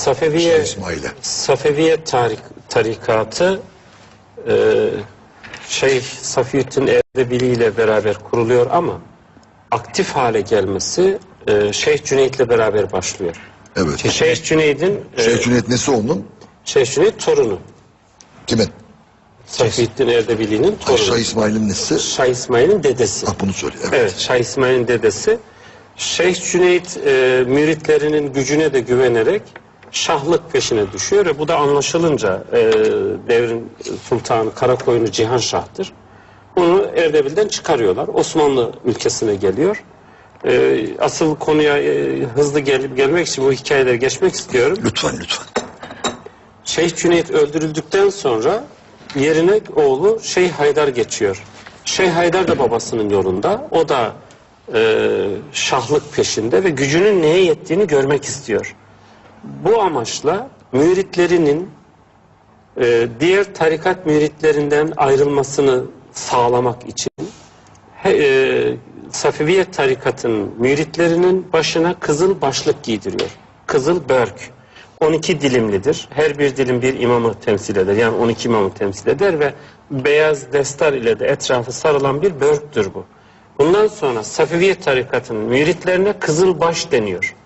Safeviye İsmail'e. Safeviye tarik, tarikatı e, Şeyh Safiyyettin Erdebili ile beraber kuruluyor ama aktif hale gelmesi e, Şeyh Cüneyt ile beraber başlıyor. Evet. Şeyh Cüneyd'in e, Şeyh Cüneyt nesi onun? Şeyh Cüneyt torunu. Kimin? Safiyyettin Erdebili'nin Ay, torunu. Şah İsmail'in nesi? Şah İsmail'in dedesi. Ah bunu söyle. Evet. Evet, Şah İsmail'in dedesi. Şeyh Cüneyt e, müritlerinin gücüne de güvenerek şahlık peşine düşüyor ve bu da anlaşılınca e, devrin sultanı Karakoyunlu Cihan Şah'tır. Bunu Erdebil'den çıkarıyorlar. Osmanlı ülkesine geliyor. E, asıl konuya e, hızlı gelip gelmek için bu hikayeleri geçmek istiyorum. Lütfen lütfen. Şeyh Cüneyt öldürüldükten sonra yerine oğlu Şeyh Haydar geçiyor. Şeyh Haydar da babasının yolunda. O da e, şahlık peşinde ve gücünün neye yettiğini görmek istiyor. Bu amaçla müritlerinin e, diğer tarikat müritlerinden ayrılmasını sağlamak için he, e, Safeviye tarikatının müritlerinin başına kızıl başlık giydiriyor. Kızıl börk. 12 dilimlidir. Her bir dilim bir imamı temsil eder. Yani 12 imamı temsil eder ve beyaz destar ile de etrafı sarılan bir börktür bu. Bundan sonra Safeviye tarikatının müritlerine kızıl baş deniyor.